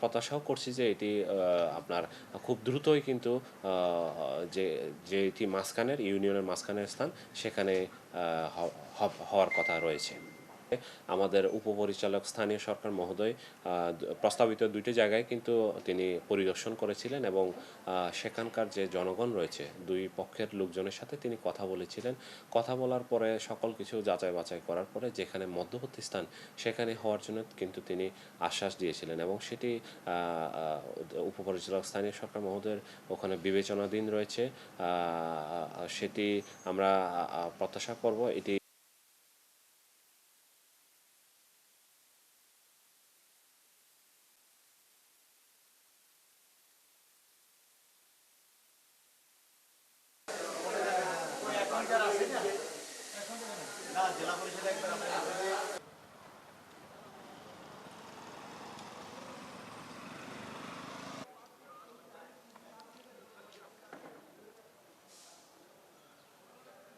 প্রত্যাশাও করছি যে এটি আপনার খুব দ্রুতই কিন্তু যে যে এটি মাঝখানের, ইউনিয়নের মাঝখানের স্থান, সেখানে হওয়ার কথা রয়েছে। আমাদের উপপরিচালক স্থানীয় সরকার মহোদয় প্রস্তাবিত দুইটি জায়গায় কিন্তু তিনি পরিদর্শন করেছিলেন এবং সেখানকার যে জনগণ রয়েছে, দুই পক্ষের লোকজনের সাথে তিনি কথা বলেছিলেন। কথা বলার পরে সকল কিছু যাচাই বাছাই করার পরে যেখানে মধ্যবর্তী স্থান সেখানে হওয়ার জন্য কিন্তু তিনি আশ্বাস দিয়েছিলেন এবং সেটি উপপরিচালক স্থানীয় সরকার মহোদয়ের ওখানে বিবেচনাধীন রয়েছে। সেটি আমরা প্রত্যাশা করব। এটি জেলা পরিষদ একবার